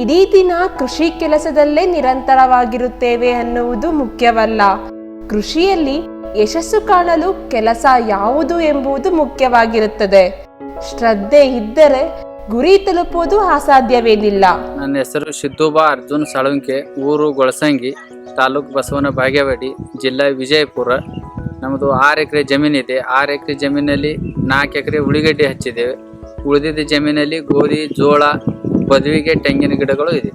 ಇಡೀ ದಿನ ಕೃಷಿ ಕೆಲಸದಲ್ಲೇ ನಿರಂತರವಾಗಿರುತ್ತೇವೆ ಅನ್ನುವುದು ಮುಖ್ಯವಲ್ಲ. ಕೃಷಿಯಲ್ಲಿ ಯಶಸ್ಸು ಕಾಣಲು ಕೆಲಸ ಯಾವುದು ಎಂಬುದು ಮುಖ್ಯವಾಗಿರುತ್ತದೆ. ಶ್ರದ್ಧೆ ಇದ್ದರೆ ಗುರಿ ತಲುಪುವುದು ಅಸಾಧ್ಯವೇನಿಲ್ಲ. ನನ್ನ ಹೆಸರು ಸಿದ್ದುಬಾ ಅರ್ಜುನ್ ಸಾಳುಂಕೆ, ಊರು ಗೊಳಸಂಗಿ, ತಾಲೂಕು ಬಸವನ ಬಾಗೇವಾಡಿ, ಜಿಲ್ಲಾ ವಿಜಯಪುರ. ನಮ್ಮದು ಆರು ಎಕರೆ ಜಮೀನಿದೆ ಆರು ಎಕರೆ ಜಮೀನಲ್ಲಿ ನಾಲ್ಕು ಎಕರೆ ಉಳಿಗಡ್ಡೆ ಹಚ್ಚಿದ್ದೇವೆ. ಉಳಿದಿದ್ದ ಜಮೀನಲ್ಲಿ ಗೋಧಿ, ಜೋಳ ಬದುವಿಗೆ ತೆಂಗಿನ ಗಿಡಗಳು ಇದೆ.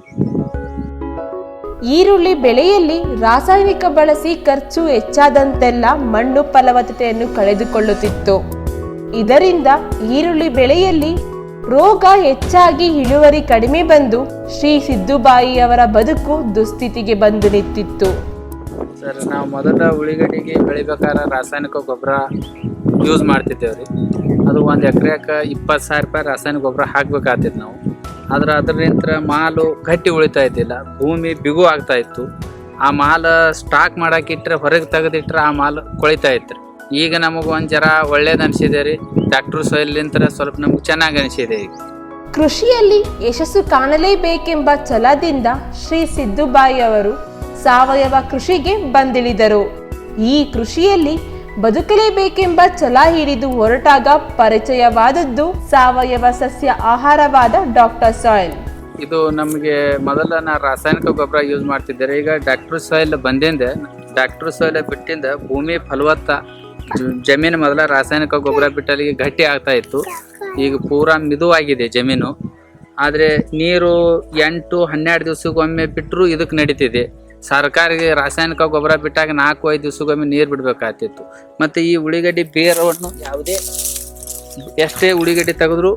ಈರುಳ್ಳಿ ಬೆಳೆಯಲ್ಲಿ ರಾಸಾಯನಿಕ ಬಳಸಿ ಖರ್ಚು ಹೆಚ್ಚಾದಂತೆಲ್ಲ ಮಣ್ಣು ಫಲವತ್ತತೆಯನ್ನು ಕಳೆದುಕೊಳ್ಳುತ್ತಿತ್ತು. ಇದರಿಂದ ಈರುಳ್ಳಿ ಬೆಳೆಯಲ್ಲಿ ರೋಗ ಹೆಚ್ಚಾಗಿ ಇಳುವರಿ ಕಡಿಮೆ ಬಂದು ಶ್ರೀ ಸಿದ್ದುಬಾಯಿಯವರ ಬದುಕು ದುಸ್ಥಿತಿಗೆ ಬಂದು ನಿಂತಿತ್ತು. ಸರ್ ನಾವು ಮೊದಲ ಉಳಿಗಡೆಗೆ ಬೆಳಿಬೇಕಾದ್ರೆ ರಾಸಾಯನಿಕ ಗೊಬ್ಬರ ಯೂಸ್ ಮಾಡ್ತಿದ್ದೇವೆ ರೀ ಅದು ಒಂದು ಎಕರೆಕ ಇಪ್ಪತ್ತು ಸಾವಿರ ರೂಪಾಯಿ ರಾಸಾಯನಿಕ ಗೊಬ್ಬರ ಹಾಕ್ಬೇಕಾಗ್ತಿತ್ತು ನಾವು. ಆದ್ರೆ ಅದರಿಂದ ಮಾಲು ಗಟ್ಟಿ ಉಳಿತಾ ಇದ್ದಿಲ್ಲ. ಭೂಮಿ ಬಿಗು ಆಗ್ತಾ ಇತ್ತು. ಆ ಮಾಲು ಸ್ಟಾಕ್ ಮಾಡಾಕಿಟ್ರೆ ಹೊರಗೆ ತೆಗೆದಿಟ್ರೆ ಆ ಮಾಲು ಕೊಳಿತಾ ಇತ್ತು. ಈಗ ನಮಗೆ ಒಂದು ಜರ ಒಳ್ಳೇದು ಅನಿಸಿದೆ ರೀ. ಟ್ಯಾಕ್ಟ್ರ್ ಸೊಯ್ಲಿಂತ್ರ ಸ್ವಲ್ಪ ನಮ್ಗೆ ಚೆನ್ನಾಗಿ ಅನಿಸಿದೆ ಈಗ. ಕೃಷಿಯಲ್ಲಿ ಯಶಸ್ಸು ಕಾಣಲೇಬೇಕೆಂಬ ಛಲದಿಂದ ಶ್ರೀ ಸಿದ್ದುಬಾಯಿ ಅವರು ಸಾವಯವ ಕೃಷಿಗೆ ಬಂದಿಳಿದರು. ಈ ಕೃಷಿಯಲ್ಲಿ ಬದುಕಲೇಬೇಕೆಂಬ ಛಲ ಹಿಡಿದು ಹೊರಟಾಗ ಪರಿಚಯವಾದದ್ದು ಸಾವಯವ ಸಸ್ಯ ಆಹಾರವಾದ ಡಾಕ್ಟರ್ ಸಾಯಿಲ್. ಇದು ನಮಗೆ ಮೊದಲ ನಾ ರಾಸಾಯನಿಕ ಗೊಬ್ಬರ ಯೂಸ್ ಮಾಡ್ತಿದ್ದಾರೆ ಈಗ ಡಾಕ್ಟರ್ ಸಾಯಿಲ್ ಬಂದಿಂದ, ಡಾಕ್ಟರ್ ಸಾಯಿಲ್ ಬಿಟ್ಟಿಂದ ಭೂಮಿ ಫಲವತ್ತ ಜಮೀನು ಮೊದಲ ರಾಸಾಯನಿಕ ಗೊಬ್ಬರ ಬಿಟ್ಟಲ್ಲಿಗೆ ಗಟ್ಟಿ ಆಗ್ತಾ ಇತ್ತು. ಈಗ ಪೂರಾ ಮಿದುವಾಗಿದೆ ಜಮೀನು. ಆದರೆ ನೀರು ಎಂಟು ಹನ್ನೆರಡು ದಿವಸಕ್ಕೊಮ್ಮೆ ಬಿಟ್ಟರು ಇದಕ್ಕೆ ನಡೀತಿದೆ. ಸರ್ಕಾರಿಗೆ ರಾಸಾಯನಿಕ ಗೊಬ್ಬರ ಬಿಟ್ಟಾಗ ನಾಲ್ಕು, ಐದು ದಿವಸಗೊಮ್ಮೆ ನೀರು ಬಿಡಬೇಕಾಗ್ತಿತ್ತು. ಮತ್ತು ಈ ಉಳಿಗಡ್ಡಿ ಬೇರವನ್ನು ಯಾವುದೇ ಎಷ್ಟೇ ಉಳಿಗಡ್ಡಿ ತೆಗೆದ್ರು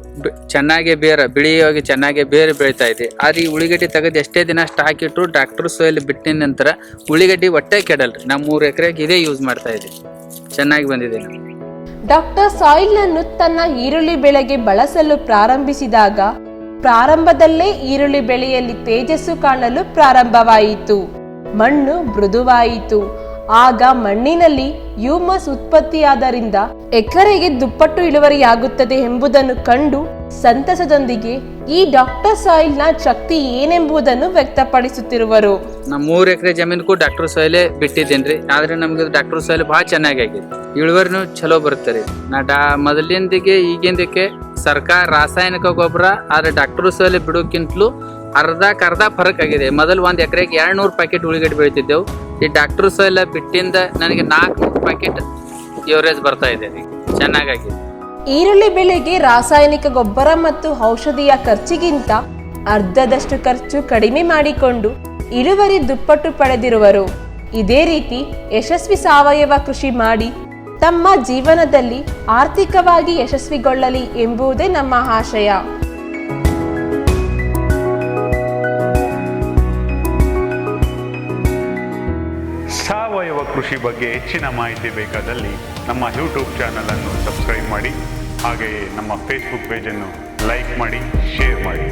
ಚೆನ್ನಾಗಿ ಬೇರ, ಬಿಳಿಯಾಗಿ ಚೆನ್ನಾಗಿ ಬೇರೆ ಬೆಳೀತಾ ಇದೆ. ಆದರೆ ಈ ಉಳಿಗಡ್ಡಿ ತೆಗೆದು ಎಷ್ಟೇ ದಿನ ಸ್ಟಾಕ್ ಇಟ್ಟರು ಡಾಕ್ಟರ್ ಸೋಯಲ್ಲಿ ಬಿಟ್ಟಿನ ನಂತರ ಉಳಿಗಡ್ಡಿ ಒಟ್ಟೆ ಕೆಡಲ್ರಿ. ನಮ್ಮ ಮೂರು ಎಕರೆಗೆ ಇದೇ ಯೂಸ್ ಮಾಡ್ತಾ ಇದೆ. ಚೆನ್ನಾಗಿ ಬಂದಿದೆ ನಮ್ಗೆ ಡಾಕ್ಟರ್ ಸಾಯಿಲ್ನನ್ನು ತನ್ನ ಈರುಳ್ಳಿ ಬೆಳೆಗೆ ಬಳಸಲು ಪ್ರಾರಂಭಿಸಿದಾಗ ಪ್ರಾರಂಭದಲ್ಲೇ ಈರುಳ್ಳಿ ಬೆಳೆಯಲ್ಲಿ ತೇಜಸ್ಸು ಕಾಣಲು ಪ್ರಾರಂಭವಾಯಿತು. ಮಣ್ಣು ಮೃದುವಾಯಿತು. ಆಗ ಮಣ್ಣಿನಲ್ಲಿ ಹ್ಯೂಮಸ್ ಉತ್ಪತ್ತಿಯಾದರಿಂದ ಎಕರೆಗೆ ದುಪ್ಪಟ್ಟು ಇಳುವರಿಯಾಗುತ್ತದೆ ಎಂಬುದನ್ನು ಕಂಡು ಸಂತಸದೊಂದಿಗೆ ಈ ಡಾಕ್ಟರ್ ಸಾಯಿಲ್ನ ಶಕ್ತಿ ಏನೆಂಬುದನ್ನು ವ್ಯಕ್ತಪಡಿಸುತ್ತಿರುವರು. ನಮ್ಮ ಮೂರು ಎಕರೆ ಜಮೀನಿಗೂ ಡಾಕ್ಟರ್ ಸಾಯಿಲೆ ಬಿಟ್ಟಿದ್ದೇನ್ರಿ. ಆದ್ರೆ ನಮ್ಗೆ ಡಾಕ್ಟರ್ ಸಾಯಿಲ್ ಬಹಳ ಚೆನ್ನಾಗಿ ಆಗಿದೆ. ಇಳುವರಿನೂ ಚಲೋ ಬರುತ್ತೆ ರೀ. ನಾ ಡಾ ಮೊದಲಿಂದಿಗೆ ಈಗಿಂದಕ್ಕೆ ಸರ್ಕಾರ ರಾಸಾಯನಿಕ ಗೊಬ್ಬರ, ಆದ್ರೆ ಡಾಕ್ಟರ್ ಸೋಯಲೆ ಬಿಡೋಕ್ಕಿಂತಲೂ ಅರ್ಧಕ್ಕರ್ಧ ಫರಕ್ ಆಗಿದೆ. ಮೊದಲು ಒಂದು ಎಕರೆಗೆ ಎರಡು ನೂರು ಪ್ಯಾಕೆಟ್ ಉಳಿಗಡ್ಡೆ ಬೆಳೀತಿದ್ದೆವು. ಈ ಡಾಕ್ಟರ್ ಸೋಯಲ್ ಬಿಟ್ಟಿಂದ ನನಗೆ ನಾಲ್ಕುನೂರು ಪ್ಯಾಕೆಟ್ ಎವರೇಜ್ ಬರ್ತಾ ಇದೆ ಚೆನ್ನಾಗಾಗಿದೆ. ಈರುಳ್ಳಿ ಬೆಳೆಗೆ ರಾಸಾಯನಿಕ ಗೊಬ್ಬರ ಮತ್ತು ಔಷಧಿಯ ಖರ್ಚಿಗಿಂತ ಅರ್ಧದಷ್ಟು ಖರ್ಚು ಕಡಿಮೆ ಮಾಡಿಕೊಂಡು ಇಳುವರಿ ದುಪ್ಪಟ್ಟು ಪಡೆದಿರುವರು. ಇದೇ ರೀತಿ ಯಶಸ್ವಿ ಸಾವಯವ ಕೃಷಿ ಮಾಡಿ ತಮ್ಮ ಜೀವನದಲ್ಲಿ ಆರ್ಥಿಕವಾಗಿ ಯಶಸ್ವಿಗೊಳ್ಳಲಿ ಎಂಬುದೇ ನಮ್ಮ ಆಶಯ. ಸಾವಯವ ಕೃಷಿ ಬಗ್ಗೆ ಹೆಚ್ಚಿನ ಮಾಹಿತಿ ಬೇಕಾದಲ್ಲಿ ನಮ್ಮ ಯೂಟ್ಯೂಬ್ ಚಾನಲನ್ನು ಸಬ್ಸ್ಕ್ರೈಬ್ ಮಾಡಿ, ಹಾಗೆಯೇ ನಮ್ಮ ಫೇಸ್ಬುಕ್ ಪೇಜನ್ನು ಲೈಕ್ ಮಾಡಿ ಶೇರ್ ಮಾಡಿ.